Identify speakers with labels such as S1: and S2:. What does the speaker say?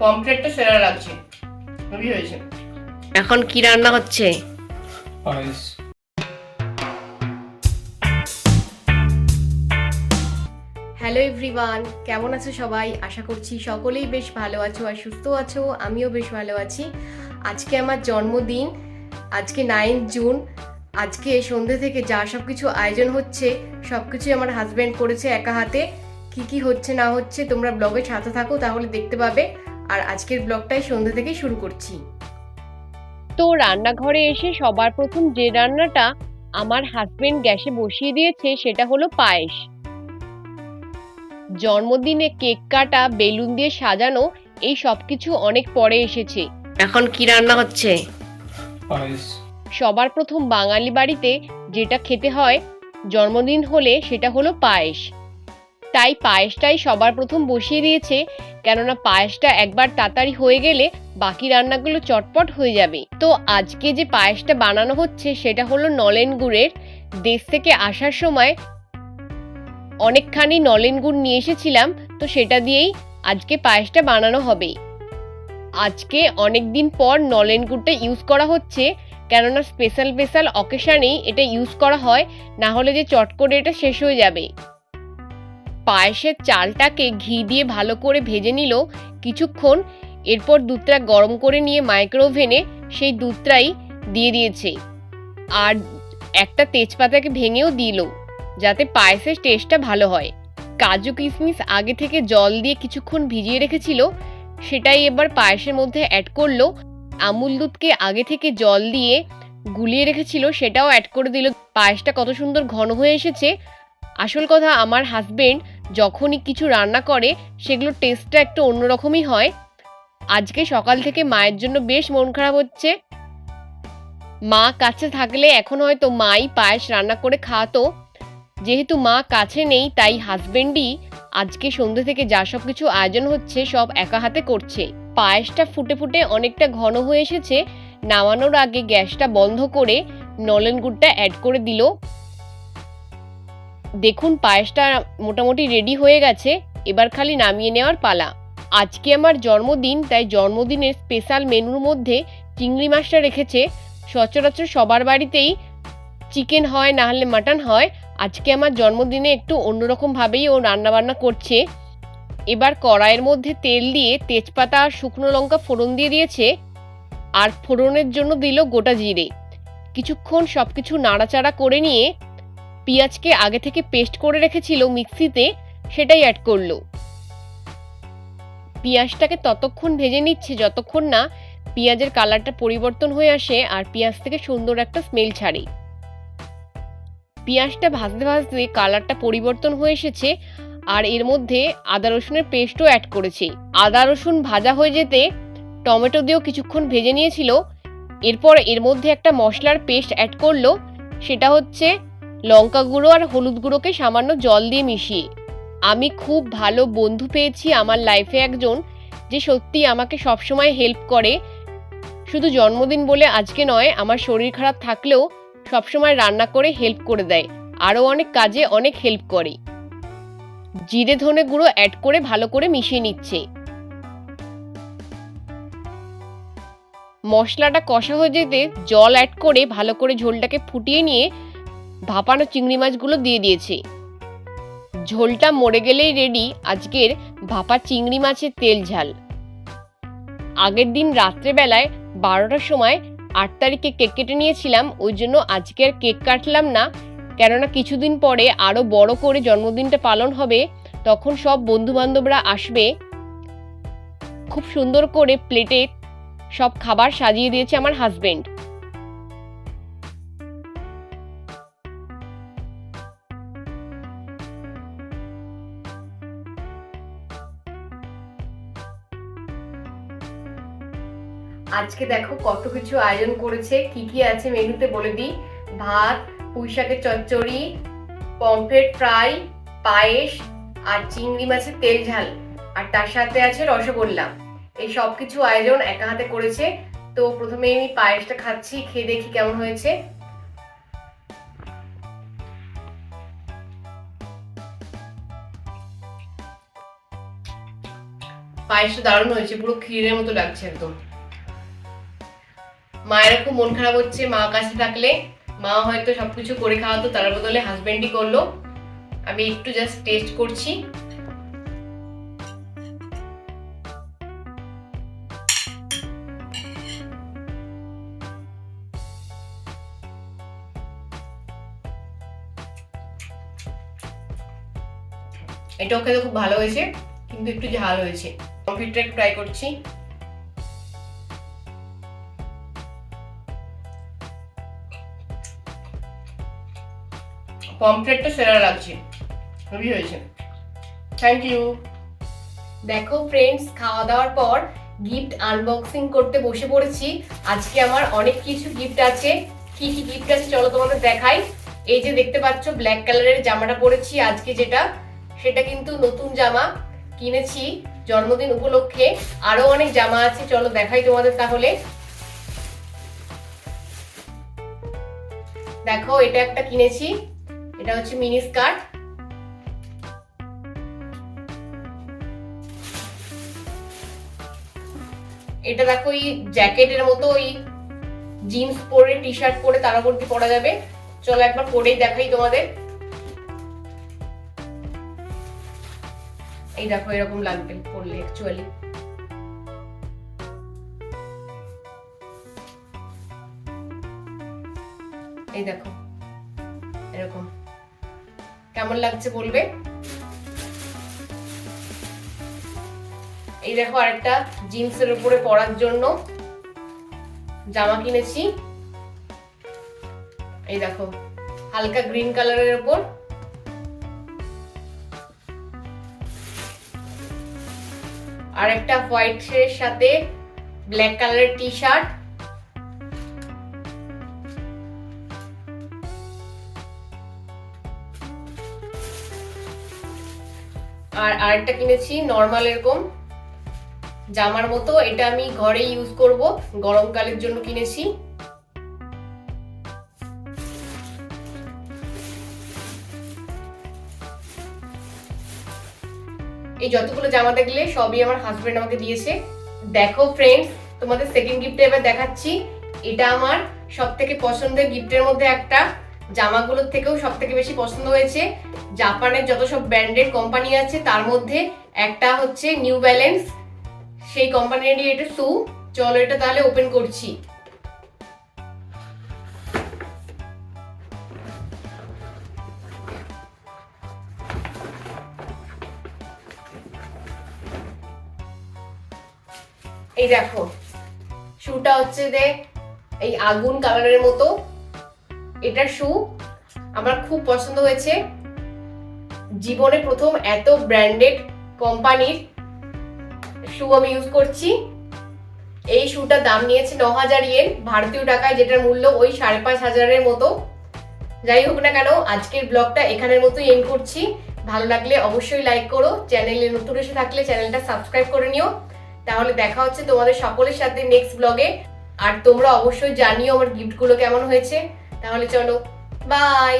S1: পমফ্রেটটা সেরা লাগছে। হেভি হয়েছে।
S2: এখন কি রান্না হচ্ছে?
S3: পায়েস।
S2: হ্যালো এভরিওয়ান কেমন আছো সবাই? আশা করছি সকলেই বেশ ভালো আছো আর সুস্থ আছো। আমিও বেশ ভালো আছি। আজকে আমার জন্মদিন আজকে নাইন জুন আজকে সন্ধে থেকে যা সব কিছু আয়োজন হচ্ছে সব কিছুই আমার হাজব্যান্ড করেছে একা হাতে। কি কি হচ্ছে না হচ্ছে তোমরা ব্লগে সাথে থাকো তাহলে দেখতে পাবে। আর আজকের ব্লগটাই সন্ধ্যে থেকে শুরু করছি। তো রান্নাঘরে এসে সবার প্রথম যে রান্নাটা আমার হাজবেন্ড গ্যাসে বসিয়ে দিয়েছে সেটা হলো পায়েস। জন্মদিনে কেক কাটা বেলুন দিয়ে সাজানো এই সব কিছু অনেক পরে এসেছে। এখন কি রান্না হচ্ছে? সবার প্রথম বাঙালি বাড়িতে যেটা খেতে হয় জন্মদিন হলে সেটা হলো পায়েস। তাই পায়েসটাই সবার প্রথম বসিয়ে দিয়েছে, কেননা পায়েসটা একবার তাড়াতাড়ি হয়ে গেলে বাকি রান্নাগুলো চটপট হয়ে যাবে। তো আজকে যে পায়েসটা বানানো হচ্ছে সেটা হলো নলেন গুড়ের। দেশ থেকে আসার সময় অনেকখানি নলেন গুড় নিয়ে এসেছিলাম, তো সেটা দিয়েই আজকে পায়েসটা বানানো হবে। আজকে অনেক দিন পর নলেন গুড়টা ইউজ করা হচ্ছে, কেননা স্পেশাল স্পেশাল অকেশানেই এটা ইউজ করা হয়, না হলে যে চট করে এটা শেষ হয়ে যাবে। পায়েসের চালটাকে ঘি দিয়ে ভালো করে ভেজে নিল কিছুক্ষণ। এরপর দুধটা গরম করে নিয়ে মাইক্রো ওভেনে সেই দুধটাই দিয়ে দিয়েছে। আর একটা তেজপাতাকে ভেঙেও দিল যাতে পায়েসের টেস্টটা ভালো হয়। কাজু কিশমিশ আগে থেকে জল দিয়ে কিছুক্ষণ ভিজিয়ে রেখেছিল, সেটাই এবার পায়েসের মধ্যে অ্যাড করল। আমুল দুধকে আগে থেকে জল দিয়ে গুলিয়ে রেখেছিল, সেটাও অ্যাড করে দিল। পায়েসটা কত সুন্দর ঘন হয়ে এসেছে। আসল কথা, আমার হাজবেন্ড যখনই কিছু রান্না করে, সেগুলোর টেস্টটা একটু অন্যরকমই হয়। আজকে সকাল থেকে মায়ের জন্য বেশ মন খারাপ হচ্ছে। মা কাছে থাকলে এখন হয়তো মাই পায়েস রান্না করে খাওয়াতো। যেহেতু মা কাছে নেই, তাই হাজবেন্ডই আজকে সন্ধ্যে থেকে যা সব কিছু আয়োজন হচ্ছে, সব একা হাতে করছে। পায়েসটা ফুটে ফুটে অনেকটা ঘন হয়ে এসেছে। নামানোর আগে গ্যাসটা বন্ধ করে নলেন গুড়টা অ্যাড করে দিল। দেখুন, পায়েসটা মোটামুটি রেডি হয়ে গেছে, এবার খালি নামিয়ে নেওয়ার পালা। আজকে আমার জন্মদিন, তাই জন্মদিনের স্পেশাল মেনুর মধ্যে চিংড়ি মাছটা রেখেছে। সচরাচর সবার বাড়িতেই চিকেন হয়, না হলে মাটন হয়। আজকে আমার জন্মদিনে একটু অন্যরকমভাবেই ও রান্নাবান্না করছে। এবার কড়াইয়ের মধ্যে তেল দিয়ে তেজপাতা আর শুকনো লঙ্কা ফোড়ন দিয়ে দিয়েছে। আর ফোড়নের জন্য দিল গোটা জিরে। কিছুক্ষণ সব কিছু নাড়াচাড়া করে নিয়ে পেঁয়াজকে আগে থেকে পেস্ট করে রেখেছিল মিক্সিতে, সেটাই অ্যাড করল। পেঁয়াজটাকে ততক্ষণ ভেজে নিচ্ছে, যতক্ষণ না পেঁয়াজের কালারটা পরিবর্তন হয়ে আসে আর পেঁয়াজ থেকে সুন্দর একটা স্মেল ছাড়ে। পেঁয়াজটা ভাজতে ভাজতে কালারটা পরিবর্তন হয়ে এসেছে আর এর মধ্যে আদা রসুনের পেস্টও অ্যাড করেছে। আদা রসুন ভাজা হয়ে যেতে টমেটো দিয়েও কিছুক্ষণ ভেজে নিয়েছিল, এরপর এর মধ্যে একটা মশলার পেস্ট অ্যাড করল, সেটা হচ্ছে লঙ্কা গুঁড়ো আর হলুদ গুঁড়োকে সামান্য জল দিয়ে মিশিয়ে। আমি খুব ভালো বন্ধু পেয়েছি আমার লাইফে একজন যে সত্যি আমাকে সবসময় হেল্প করে। শুধু জন্মদিন বলে আজকে নয়, আমার শরীর খারাপ থাকলেও সবসময় রান্না করে হেল্প করে দেয়। আরও অনেক কাজে অনেক হেল্প করে। জিরে ধনে গুঁড়ো অ্যাড করে ভালো করে মিশিয়ে নিচ্ছে। মশলাটা কষা হয়ে যেতে জল অ্যাড করে ভালো করে ঝোলটাকে ফুটিয়ে নিয়ে ভাপানো চিংড়ি মাছগুলো দিয়ে দিয়েছে। ঝোলটা মরে গেলেই রেডি আজকের ভাপা চিংড়ি মাছের তেল ঝাল। আগের দিন রাত্রেবেলায় বারোটার সময় আট তারিখে কেক কেটে নিয়েছিলাম, ওই জন্য আজকে আর কেক কাটলাম না। কেননা কিছুদিন পরে আরও বড় করে জন্মদিনটা পালন হবে, তখন সব বন্ধু বান্ধবরা আসবে। খুব সুন্দর করে প্লেটে সব খাবার সাজিয়ে দিয়েছে আমার হাজবেন্ড আজকে দেখো কত কিছু আয়োজন করেছে, কি কি আছে মেনুতে বলে দিই। ভাত পুঁই শাকের চচ্চড়ি, পমফ্রেট ফ্রাই, পায়েস আর চিংড়ি মাছের তেল ঝাল। আর তার সাথে আছে রসগোল্লা। এই সব কিছু আয়োজন একা হাতে করেছে। তো প্রথমে আমি পায়েসটা খাচ্ছি, খেয়ে দেখি কেমন হয়েছে। পায়েসটা দারুণ হয়েছে, পুরো ক্ষীরের মতো লাগছে একদম। মায়ের খুব মন খারাপ হচ্ছে, মা কাছে থাকলে। মা হয়তো সবকিছু করে খাওয়াতো তার বদলে হাজবেন্ডই করল। আমি একটু জাস্ট টেস্ট করছি। এটাও খেতে খুব ভালো হয়েছে, কিন্তু একটু ঝাল হয়েছে। কমপ্লিটটা একটু ট্রাই করছি। পমফ্রেটটা সেরা লাগছে। খুবই হয়েছে। থ্যাংক ইউ দেখো ফ্রেন্ডস খাওয়া দাওয়ার পর গিফট আনবক্সিং করতে বসে পড়েছি। আজকে আমার অনেক কিছু গিফট আছে। কি কি গিফট আছে চলো তোমাদের দেখাই। এই যে দেখতে পাচ্ছ ব্ল্যাক কালারের জামাটা পরেছি আজকে যেটা। সেটা কিন্তু নতুন জামা কিনেছি জন্মদিন উপলক্ষে। আরও অনেক জামা আছে, চলো দেখাই তোমাদের তাহলে। দেখো, এটা একটা কিনেছি। এটা হচ্ছে মিনি স্কার্ট। এটা দেখো, এই জ্যাকেটের মতো ওই জিন্স পরে টি শার্ট পরে, তার উপর দিয়ে পরা যাবে। চলো একবার পরেই দেখাই তোমাদের। এই দেখো, এরকম লাগবে পরলে অ্যাকচুয়ালি এই দেখো, এরকম। কেমন লাগছে বলবে? এই দেখো আরেকটা জিন্সের উপরে পরার জন্য জামা কিনেছি। এই দেখো, হালকা গ্রিন কালারের উপর। আর একটা হোয়াইট এর সাথে ব্ল্যাক কালারের টি শার্ট আর আরেকটা কিনেছি নর্মাল এরকম। জামার মতো, এটা আমি ঘরে ইউজ করব, গরমকালের জন্য কিনেছি। এই যতগুলো জামা দেখলে সবই আমার হাজবেন্ড আমাকে দিয়েছে। দেখো ফ্রেন্ডস তোমাদের সেকেন্ড গিফটে এবার দেখাচ্ছি। এটা আমার সব থেকে পছন্দের গিফটের মধ্যে একটা। জামাগুলোর থেকেও সব থেকে বেশি পছন্দ হয়েছে। জাপানের যত সব ব্র্যান্ডেড কোম্পানি আছে, তার মধ্যে একটা হচ্ছে নিউ ব্যালেন্স সেই কোম্পানিরই এটা শু চলো এটা তাহলে ওপেন করছি। এই দেখো শুটা হচ্ছে যে এই আগুন কালারের মতো। এটা শু আমার খুব পছন্দ হয়েছে। জীবনে প্রথম এত ব্র্যান্ডেড কোম্পানির শু আমি ইউজ করছি। এই শুটার দাম নিয়েছে ন হাজার ইয়েন ভারতীয় টাকায় যেটার মূল্য ওই সাড়ে পাঁচ হাজারের মতো। যাই হোক না কেন, আজকের ব্লগটা এখানের মতোই এন্ড করছি। ভালো লাগলে অবশ্যই লাইক করো। চ্যানেলে নতুন এসে থাকলে চ্যানেলটা সাবস্ক্রাইব করে নিও। তাহলে দেখা হচ্ছে তোমাদের সকলের সাথে নেক্সট ব্লগে আর তোমরা অবশ্যই জানিও আমার গিফটগুলো কেমন হয়েছে। তাহলে চলো বাই